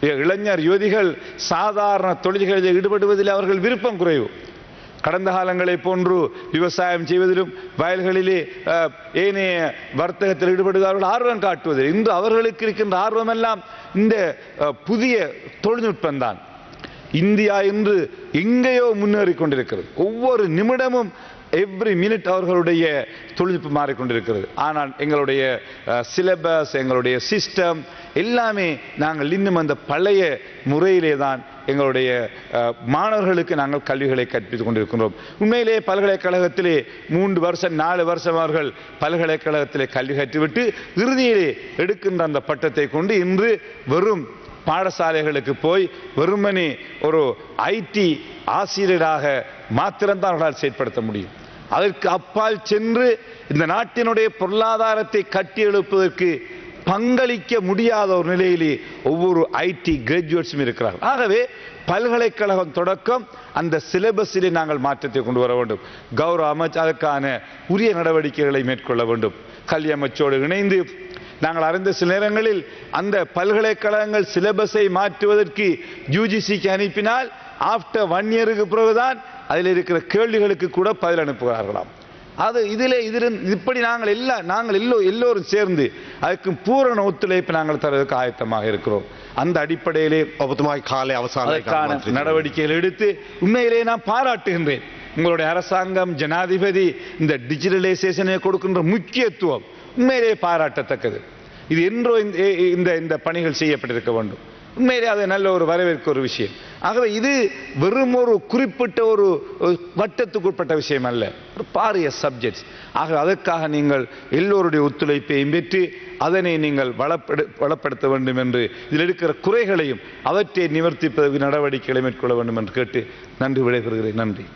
இளைஞர் யுவதிகள் சாதாரண தொழில்களில் ஈடுபடுவதில் அவர்கள் விருப்பம் குறைவு. கடந்த காலங்களை போன்று விவசாயம் செய்வதிலும் வயல்களிலே ஏனைய வர்த்தகத்தில் ஈடுபடுகிறார்கள் ஆர்வம் காட்டுவதில் இன்று அவர்களுக்கு இருக்கின்ற ஆர்வமெல்லாம் இந்த புதிய தொழில்நுட்பம்தான். இந்தியா இன்று எங்கேயோ முன்னேறி கொண்டிருக்கிறது. ஒவ்வொரு நிமிடமும் எவ்ரி மினிட் அவர்களுடைய தொழில்நுட்பம் மாறிக்கொண்டிருக்கிறது. ஆனால் எங்களுடைய சிலபஸ் எங்களுடைய சிஸ்டம் எல்லாமே நாங்கள் இன்னும் அந்த பழைய முறையிலே தான் எங்களுடைய மாணவர்களுக்கு நாங்கள் கல்விகளை கற்பித்துக் கொண்டிருக்கிறோம் உண்மையிலேயே பல்கலைக்கழகத்திலே மூன்று வருஷம் நாலு வருஷம் அவர்கள் பல்கலைக்கழகத்திலே கல்வி கற்றுவிட்டு இறுதியிலே எடுக்கின்ற அந்த பட்டத்தை கொண்டு இன்று வெறும் பாடசாலைகளுக்கு போய் வெறுமனே ஒரு ஐடி ஆசிரியராக மாத்திரம்தான் அவர்களால் செயற்படுத்த முடியும். அதற்கு அப்பால் சென்று இந்த நாட்டினுடைய பொருளாதாரத்தை கட்டி எழுப்பதற்கு பங்களிக்க முடியாத ஒரு நிலையிலே ஒவ்வொரு ஐடி கிராஜுவேட்ஸும் இருக்கிறார்கள். ஆகவே பல்கலைக்கழகம் தொடக்கம் அந்த சிலபஸிலே நாங்கள் மாற்றத்தை கொண்டு வர வேண்டும். கௌரவ அமைச்சர் அதற்கான உரிய நடவடிக்கைகளை மேற்கொள்ள வேண்டும். கல்வி அமைச்சோடு இணைந்து நாங்கள் அறிந்த சில நேரங்களில் அந்த பல்கலைக்கழகங்கள் சிலபஸை மாற்றுவதற்கு யூஜிசிக்கு அனுப்பினால் ஆஃப்டர் ஒன் இயருக்கு பிறகுதான் அதில் இருக்கிற கேள்விகளுக்கு கூட பதில் அனுப்புகிறார்களாம். அது இதில் இதில் இப்படி நாங்கள் எல்லாம் நாங்கள் எல்லோ எல்லோரும் சேர்ந்து அதுக்கு பூரண ஒத்துழைப்பு நாங்கள் தருவதற்கு ஆயத்தமாக இருக்கிறோம். அந்த அடிப்படையிலே காலை அவசான நடவடிக்கைகள் எடுத்து உண்மையிலேயே நான் பாராட்டுகின்றேன். உங்களுடைய அரசாங்கம் ஜனாதிபதி இந்த டிஜிட்டலைசேஷனை கொடுக்கின்ற முக்கியத்துவம் உண்மையிலேயே பாராட்டத்தக்கது. இது என்றோ இந்த இந்த பணிகள் செய்யப்பட்டிருக்க வேண்டும். உண்மையிலே அது நல்ல ஒரு வரவேற்க ஒரு விஷயம். ஆகவே இது வெறும் ஒரு குறிப்பிட்ட ஒரு வட்டத்துக்குட்பட்ட விஷயம் அல்ல. ஒரு பாரிய சப்ஜெக்ட்ஸ் ஆக அதற்காக நீங்கள் எல்லோருடைய ஒத்துழைப்பையும் பெற்று அதனை நீங்கள் வளப்படு வளப்படுத்த வேண்டும் என்று இதில் இருக்கிற குறைகளையும் அவற்றை நிவர்த்திப்பதற்கு நடவடிக்கைகளை மேற்கொள்ள வேண்டும் என்று கேட்டு நன்றி விடைபெறுகிறேன். நன்றி.